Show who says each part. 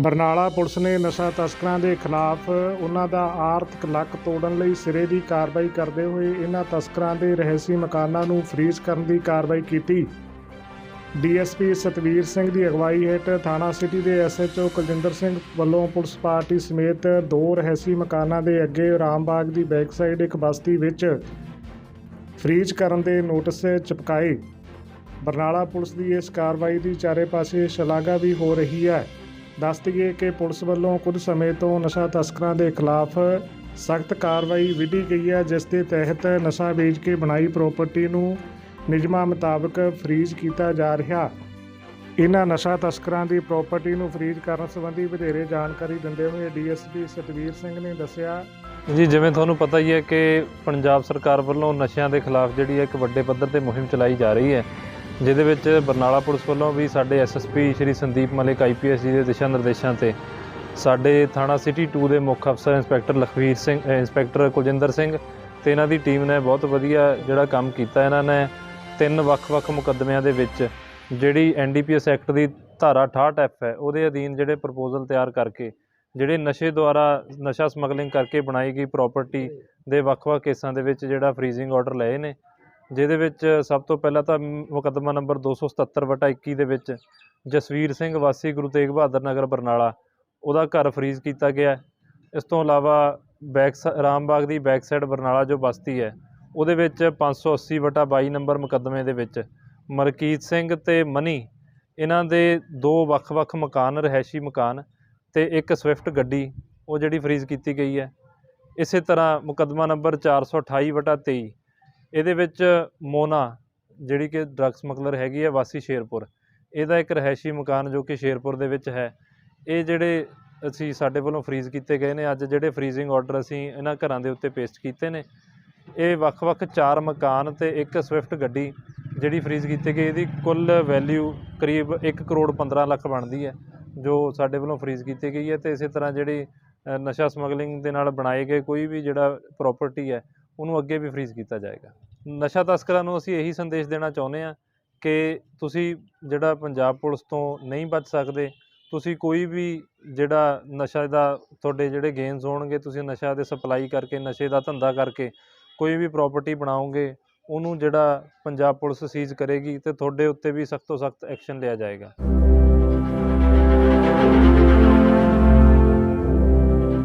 Speaker 1: Barnala police ਨੇ ਨਸ਼ਾ ਤਸਕਰਾਂ ਦੇ ਖਿਲਾਫ ਉਹਨਾਂ ਦਾ ਆਰਥਿਕ ਲੱਕ ਤੋੜਨ ਲਈ ਸਿਰੇ ਦੀ ਕਾਰਵਾਈ ਕਰਦੇ ਹੋਏ ਇਹਨਾਂ ਤਸਕਰਾਂ ਦੇ ਰਹਿਸੀ ਮਕਾਨਾਂ ਨੂੰ ਫ੍ਰੀਜ਼ ਕਰਨ ਦੀ ਕਾਰਵਾਈ ਕੀਤੀ। ਡੀਐਸਪੀ ਸਤਵੀਰ ਸਿੰਘ ਦੀ ਅਗਵਾਈ ਹੇਠ ਥਾਣਾ ਸਿਟੀ ਦੇ ਐਸਐਚਓ ਕੁਲਜਿੰਦਰ ਸਿੰਘ ਵੱਲੋਂ ਪੁਲਿਸ ਪਾਰਟੀ ਸਮੇਤ ਦੋ ਰਹਿਸੀ ਮਕਾਨਾਂ ਦੇ ਅੱਗੇ ਰਾਮਬਾਗ ਦੀ ਬੈਕ ਸਾਈਡ ਇੱਕ ਬਸਤੀ ਵਿੱਚ ਫ੍ਰੀਜ਼ ਕਰਨ ਦੇ ਨੋਟਿਸ ਚਿਪਕਾਏ। ਬਰਨਾਲਾ ਪੁਲਿਸ ਦੀ ਇਸ ਕਾਰਵਾਈ ਦੀ ਚਾਰੇ ਪਾਸੇ ਸ਼ਲਾਘਾ ਵੀ ਹੋ ਰਹੀ ਹੈ। ਦੱਸ ਦਈਏ ਕਿ ਪੁਲਿਸ ਵੱਲੋਂ ਕੁਝ ਸਮੇਂ ਤੋਂ ਨਸ਼ਾ ਤਸਕਰਾਂ ਦੇ ਖਿਲਾਫ ਸਖਤ ਕਾਰਵਾਈ ਵਿੱਢੀ ਗਈ ਹੈ, ਜਿਸ ਦੇ ਤਹਿਤ ਨਸ਼ਾ ਵੇਚ ਕੇ ਬਣਾਈ ਪ੍ਰਾਪਰਟੀ ਨੂੰ ਨਿਯਮਾਂ ਮੁਤਾਬਕ ਫ੍ਰੀਜ਼ ਕੀਤਾ ਜਾ ਰਿਹਾ। ਇਹਨਾਂ ਨਸ਼ਾ ਤਸਕਰਾਂ ਦੀ ਪ੍ਰਾਪਰਟੀ ਨੂੰ ਫ੍ਰੀਜ਼ ਕਰਨ ਸੰਬੰਧੀ ਵਧੇਰੇ ਜਾਣਕਾਰੀ ਦਿੰਦੇ ਹੋਏ ਡੀਐਸਪੀ ਸਤਵੀਰ ਸਿੰਘ ਨੇ ਦੱਸਿਆ।
Speaker 2: ਜੀ, ਜਿਵੇਂ ਤੁਹਾਨੂੰ ਪਤਾ ਹੀ ਹੈ ਕਿ ਪੰਜਾਬ ਸਰਕਾਰ ਵੱਲੋਂ ਨਸ਼ਿਆਂ ਦੇ ਖਿਲਾਫ ਜਿਹੜੀ ਹੈ ਇੱਕ ਵੱਡੇ ਪੱਧਰ ਤੇ ਮੁਹਿੰਮ ਚਲਾਈ ਜਾ ਰਹੀ ਹੈ। ਜਿਹਦੇ ਵਿੱਚ ਬਰਨਾਲਾ ਪੁਲਿਸ ਵੱਲੋਂ ਵੀ ਸਾਡੇ ਐਸਐਸਪੀ ਸ਼੍ਰੀ ਸੰਦੀਪ ਮਲਿਕ ਆਈਪੀਐਸ ਜੀ ਦੇ ਦਿਸ਼ਾ ਨਿਰਦੇਸ਼ਾਂ ਤੇ ਸਾਡੇ ਥਾਣਾ ਸਿਟੀ 2 ਦੇ ਮੁੱਖ ਅਫਸਰ ਇੰਸਪੈਕਟਰ ਲਖਵੀਰ ਸਿੰਘ ਇੰਸਪੈਕਟਰ ਕੁਲਜਿੰਦਰ ਸਿੰਘ ਤੇ ਇਹਨਾਂ ਦੀ ਟੀਮ ਨੇ ਬਹੁਤ ਵਧੀਆ ਜਿਹੜਾ ਕੰਮ ਕੀਤਾ ਇਹਨਾਂ ਨੇ। ਤਿੰਨ ਵੱਖ-ਵੱਖ ਮੁਕੱਦਮਿਆਂ ਦੇ ਵਿੱਚ ਜਿਹੜੀ ਐਨਡੀਪੀਐਸ ਐਕਟ ਦੀ ਧਾਰਾ 68 ਐਫ ਹੈ, ਉਹਦੇ ਅਧੀਨ ਜਿਹੜੇ ਪ੍ਰਪੋਜ਼ਲ ਤਿਆਰ ਕਰਕੇ, ਜਿਹੜੇ ਨਸ਼ੇ ਦੁਆਰਾ ਨਸ਼ਾ ਸਮਗਲਿੰਗ ਕਰਕੇ ਬਣਾਈ ਗਈ ਪ੍ਰਾਪਰਟੀ ਦੇ ਵੱਖ-ਵੱਖ ਕੇਸਾਂ ਦੇ ਵਿੱਚ ਜਿਹੜਾ ਫ੍ਰੀਜ਼ਿੰਗ ਆਰਡਰ ਲਏ ਨੇ ਜਿਹਦੇ ਵਿੱਚ ਸਭ ਤੋਂ ਪਹਿਲਾਂ ਤਾਂ ਮੁਕੱਦਮਾ ਨੰਬਰ 277/21 ਦੇ ਵਿੱਚ ਜਸਵੀਰ ਸਿੰਘ ਵਾਸੀ ਗੁਰੂ ਤੇਗ ਬਹਾਦਰ ਨਗਰ ਬਰਨਾਲਾ, ਉਹਦਾ ਘਰ ਫਰੀਜ਼ ਕੀਤਾ ਗਿਆ ਇਸ ਤੋਂ ਇਲਾਵਾ ਬੈਕ ਰਾਮਬਾਗ ਦੀ ਬੈਕ ਸਾਈਡ ਬਰਨਾਲਾ ਜੋ ਬਸਤੀ ਹੈ, ਉਹਦੇ ਵਿੱਚ 580/22 ਨੰਬਰ ਮੁਕੱਦਮੇ ਦੇ ਵਿੱਚ ਮਰਕੀਤ ਸਿੰਘ ਤੇ ਮਨੀ, ਇਹਨਾਂ ਦੇ ਦੋ ਵੱਖ-ਵੱਖ ਮਕਾਨ ਰਹਿائشੀ ਮਕਾਨ ਤੇ ਇੱਕ ਸਵਿਫਟ ਗੱਡੀ, ਉਹ ਜਿਹੜੀ ਫਰੀਜ਼ ਕੀਤੀ ਗਈ ਹੈ। ਇਸੇ ਤਰ੍ਹਾਂ ਮੁਕੱਦਮਾ ਨੰਬਰ 428/23 ਇਹਦੇ ਵਿੱਚ ਮੋਨਾ, ਜਿਹੜੀ ਕਿ ਡਰੱਗ ਸਮਗਲਰ ਹੈਗੀ ਹੈ ਵਾਸੀ ਸ਼ੇਰਪੁਰ, ਇਹਦਾ ਇੱਕ ਰਹਿائشੀ ਮਕਾਨ ਜੋ ਕਿ ਸ਼ੇਰਪੁਰ ਦੇ ਵਿੱਚ ਹੈ। ਇਹ ਜਿਹੜੇ ਅਸੀਂ ਸਾਡੇ ਵੱਲੋਂ ਫਰੀਜ਼ ਕੀਤੇ ਗਏ ਨੇ, ਅੱਜ ਜਿਹੜੇ ਫਰੀਜ਼ਿੰਗ ਆਰਡਰ ਅਸੀਂ ਇਹਨਾਂ ਘਰਾਂ ਦੇ ਉੱਤੇ ਪੇਸਟ ਕੀਤੇ ਨੇ, ਇਹ ਵੱਖ-ਵੱਖ ਚਾਰ ਮਕਾਨ ਤੇ ਇੱਕ ਸਵਿਫਟ ਗੱਡੀ ਜਿਹੜੀ ਫਰੀਜ਼ ਕੀਤੀ ਗਈ, ਇਹਦੀ ਕੁੱਲ ਵੈਲਿਊ ਕਰੀਬ 1 ਕਰੋੜ 15 ਲੱਖ ਬਣਦੀ ਹੈ, ਜੋ ਸਾਡੇ ਵੱਲੋਂ ਫਰੀਜ਼ ਕੀਤੀ ਗਈ ਹੈ ਤੇ ਇਸੇ ਤਰ੍ਹਾਂ ਜਿਹੜੀ ਨਸ਼ਾ ਸਮਗਲਿੰਗ ਦੇ ਨਾਲ ਬਣਾਏ ਗਏ ਕੋਈ ਵੀ ਜਿਹੜਾ ਪ੍ਰਾਪਰਟੀ ਹੈ ਉਹਨੂੰ ਅੱਗੇ ਵੀ ਫਰੀਜ਼ ਕੀਤਾ ਜਾਏਗਾ। ਨਸ਼ਾ ਤਸਕਰਾਂ ਨੂੰ ਅਸੀਂ ਇਹੀ ਸੰਦੇਸ਼ ਦੇਣਾ ਚਾਹੁੰਦੇ ਹਾਂ ਕਿ ਤੁਸੀਂ ਜਿਹੜਾ ਪੰਜਾਬ ਪੁਲਿਸ ਤੋਂ ਨਹੀਂ ਬਚ ਸਕਦੇ, ਤੁਸੀਂ ਕੋਈ ਵੀ ਜਿਹੜਾ ਨਸ਼ਾ ਦਾ ਤੁਹਾਡੇ ਜਿਹੜੇ ਗੇਨਸ ਹੋਣਗੇ, ਤੁਸੀਂ ਨਸ਼ਾ ਦੇ ਸਪਲਾਈ ਕਰਕੇ, ਨਸ਼ੇ ਦਾ ਧੰਦਾ ਕਰਕੇ ਕੋਈ ਵੀ ਪ੍ਰਾਪਰਟੀ ਬਣਾਓਗੇ, ਉਹਨੂੰ ਜਿਹੜਾ ਪੰਜਾਬ ਪੁਲਿਸ ਸੀਜ਼ ਕਰੇਗੀ ਤੇ ਤੁਹਾਡੇ ਉੱਤੇ ਵੀ ਸਖਤ ਸਖਤ ਐਕਸ਼ਨ ਲਿਆ ਜਾਏਗਾ।